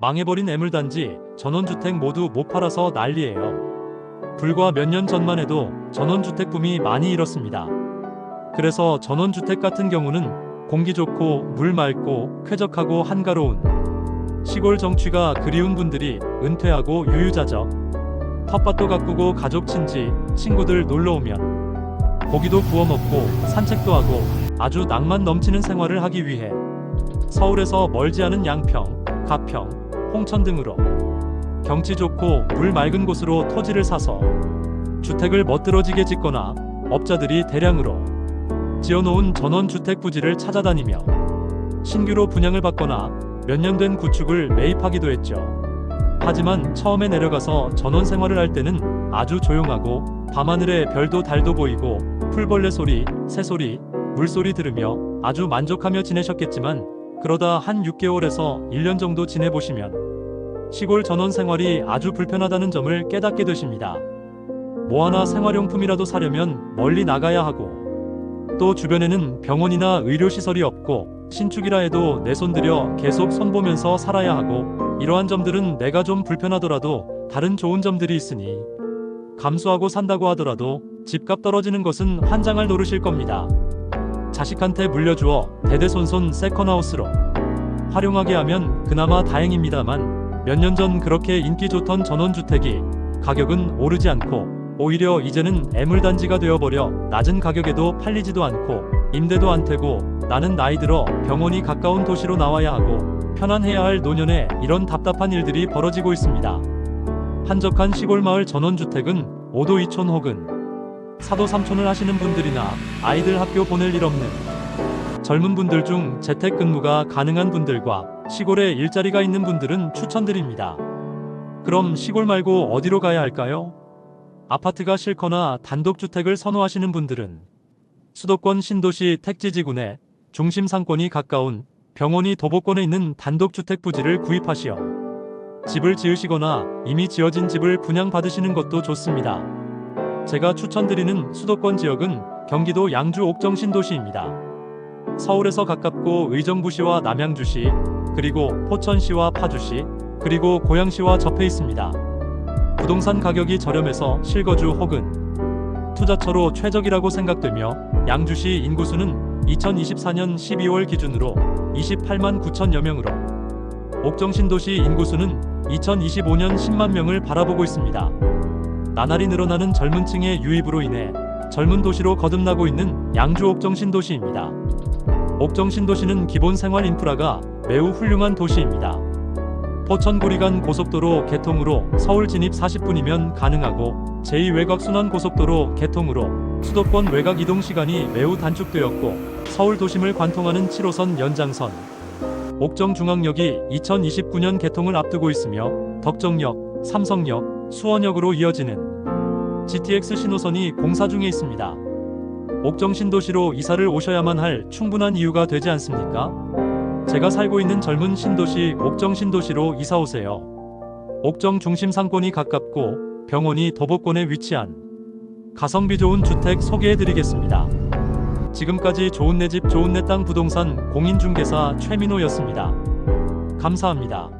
망해버린 애물단지, 전원주택 모두 못 팔아서 난리예요. 불과 몇 년 전만 해도 전원주택 붐이 많이 일었습니다. 그래서 전원주택 같은 경우는 공기 좋고 물 맑고 쾌적하고 한가로운 시골 정취가 그리운 분들이 은퇴하고 유유자적 텃밭도 가꾸고 가족 친지 친구들 놀러 오면 고기도 구워 먹고 산책도 하고 아주 낭만 넘치는 생활을 하기 위해 서울에서 멀지 않은 양평, 가평, 홍천 등으로 경치 좋고 물 맑은 곳으로 토지를 사서 주택을 멋들어지게 짓거나 업자들이 대량으로 지어놓은 전원주택 부지를 찾아다니며 신규로 분양을 받거나 몇 년 된 구축을 매입하기도 했죠. 하지만 처음에 내려가서 전원 생활을 할 때는 아주 조용하고 밤하늘에 별도 달도 보이고 풀벌레 소리, 새소리, 물소리 들으며 아주 만족하며 지내셨겠지만 그러다 한 6개월에서 1년 정도 지내보시면 시골 전원 생활이 아주 불편하다는 점을 깨닫게 되십니다. 뭐 하나 생활용품이라도 사려면 멀리 나가야 하고 또 주변에는 병원이나 의료시설이 없고 신축이라 해도 내 손 들여 계속 손보면서 살아야 하고 이러한 점들은 내가 좀 불편하더라도 다른 좋은 점들이 있으니 감수하고 산다고 하더라도 집값 떨어지는 것은 환장할 노릇일 겁니다. 자식한테 물려주어 대대손손 세컨하우스로 활용하게 하면 그나마 다행입니다만 몇 년 전 그렇게 인기 좋던 전원주택이 가격은 오르지 않고 오히려 이제는 애물단지가 되어버려 낮은 가격에도 팔리지도 않고 임대도 안 태고 나는 나이 들어 병원이 가까운 도시로 나와야 하고 편안해야 할 노년에 이런 답답한 일들이 벌어지고 있습니다. 한적한 시골 마을 전원주택은 5도 2촌 혹은 사도 3촌을 하시는 분들이나 아이들 학교 보낼 일 없는 젊은 분들 중 재택근무가 가능한 분들과 시골에 일자리가 있는 분들은 추천드립니다. 그럼 시골 말고 어디로 가야 할까요? 아파트가 싫거나 단독주택을 선호하시는 분들은 수도권 신도시 택지지구내 중심 상권이 가까운 병원이 도보권에 있는 단독주택 부지를 구입하시어 집을 지으시거나 이미 지어진 집을 분양받으시는 것도 좋습니다. 제가 추천드리는 수도권 지역은 경기도 양주 옥정 신도시입니다. 서울에서 가깝고 의정부시와 남양주시, 그리고 포천시와 파주시, 그리고 고양시와 접해 있습니다. 부동산 가격이 저렴해서 실거주 혹은 투자처로 최적이라고 생각되며 양주시 인구수는 2024년 12월 기준으로 28만 9천여 명으로 옥정 신도시 인구수는 2025년 10만 명을 바라보고 있습니다. 나날이 늘어나는 젊은 층의 유입으로 인해 젊은 도시로 거듭나고 있는 양주 옥정 신도시입니다. 옥정 신도시는 기본 생활 인프라가 매우 훌륭한 도시입니다. 포천구리 간 고속도로 개통으로 서울 진입 40분이면 가능하고 제2외곽 순환 고속도로 개통으로 수도권 외곽 이동 시간이 매우 단축되었고 서울 도심을 관통하는 7호선 연장선 옥정중앙역이 2029년 개통을 앞두고 있으며 덕정역, 삼성역, 수원역으로 이어지는 GTX 신호선이 공사 중에 있습니다. 옥정 신도시로 이사를 오셔야만 할 충분한 이유가 되지 않습니까? 제가 살고 있는 젊은 신도시 옥정 신도시로 이사 오세요. 옥정 중심 상권이 가깝고 병원이 도보권에 위치한 가성비 좋은 주택 소개해 드리겠습니다. 지금까지 좋은 내 집 좋은 내 땅 부동산 공인중개사 최민호였습니다. 감사합니다.